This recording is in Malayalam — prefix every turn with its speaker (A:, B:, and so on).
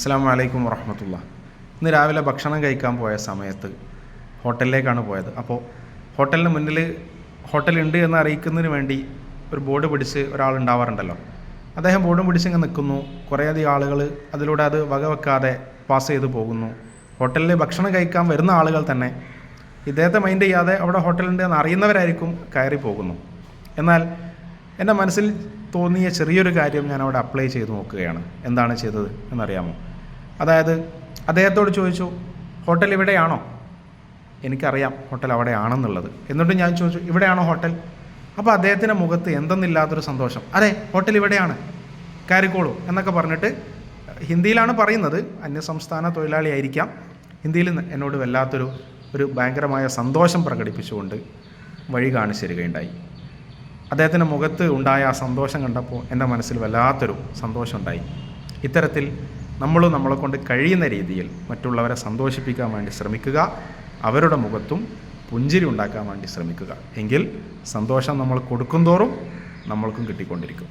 A: അസ്സാം വലൈക്കും വറഹമത്തുള്ള ഇന്ന് രാവിലെ ഭക്ഷണം കഴിക്കാൻ പോയ സമയത്ത് ഹോട്ടലിലേക്കാണ് പോയത്. അപ്പോൾ ഹോട്ടലിന് മുന്നിൽ ഹോട്ടലുണ്ട് എന്ന് അറിയിക്കുന്നതിന് വേണ്ടി ഒരു ബോർഡ് പിടിച്ച് ഒരാളുണ്ടാവാറുണ്ടല്ലോ അദ്ദേഹം ബോർഡും പിടിച്ച് ഇങ്ങനെ നിൽക്കുന്നു. കുറേയധികം ആളുകൾ അതിലൂടെ അത് വകവെക്കാതെ പാസ് ചെയ്ത് പോകുന്നു. ഹോട്ടലിൽ ഭക്ഷണം കഴിക്കാൻ വരുന്ന ആളുകൾ തന്നെ ഇദ്ദേഹത്തെ മൈൻഡ് ചെയ്യാതെ അവിടെ ഹോട്ടലുണ്ട് എന്ന് അറിയുന്നവരായിരിക്കും കയറി പോകുന്നു. എന്നാൽ എന്റെ മനസ്സിൽ തോന്നിയ ചെറിയൊരു കാര്യം ഞാൻ അവിടെ അപ്ലൈ ചെയ്ത് നോക്കുകയാണ്. എന്താണ് ചെയ്തത് എന്നറിയാമോ? അതായത് അദ്ദേഹത്തോട് ചോദിച്ചു ഹോട്ടൽ ഇവിടെയാണോ? എനിക്കറിയാം ഹോട്ടൽ അവിടെയാണെന്നുള്ളത്. എന്നിട്ട് ഞാൻ ചോദിച്ചു ഇവിടെയാണോ ഹോട്ടൽ? അപ്പോൾ അദ്ദേഹത്തിന്റെ മുഖത്ത് എന്തെന്നില്ലാത്തൊരു സന്തോഷം. അതെ ഹോട്ടൽ ഇവിടെയാണ്. കയറിക്കോളൂ എന്നൊക്കെ പറഞ്ഞിട്ട് ഹിന്ദിയിലാണ് പറയുന്നത്. അന്യസംസ്ഥാന തൊഴിലാളിയായിരിക്കാം. ഹിന്ദിയിൽ എന്നോട് വല്ലാത്തൊരു ഒരു ഭയങ്കരമായ സന്തോഷം പ്രകടിപ്പിച്ചുകൊണ്ട് വഴി കാണിച്ചു തരികയുണ്ടായി. അദ്ദേഹത്തിന്റെ മുഖത്ത് ഉണ്ടായ ആ സന്തോഷം കണ്ടപ്പോൾ എന്റെ മനസ്സിൽ വല്ലാത്തൊരു സന്തോഷം ഉണ്ടായി ഇത്തരത്തിൽ നമ്മൾ നമ്മളെ കൊണ്ട് കഴിയുന്ന രീതിയിൽ മറ്റുള്ളവരെ സന്തോഷിപ്പിക്കാൻ വേണ്ടി ശ്രമിക്കുക അവരുടെ മുഖത്തും പുഞ്ചിരി ഉണ്ടാക്കാൻ വേണ്ടി ശ്രമിക്കുക. എങ്കിൽ സന്തോഷം നമ്മൾ കൊടുക്കും തോറും നമ്മൾക്കും കിട്ടിക്കൊണ്ടിരിക്കും.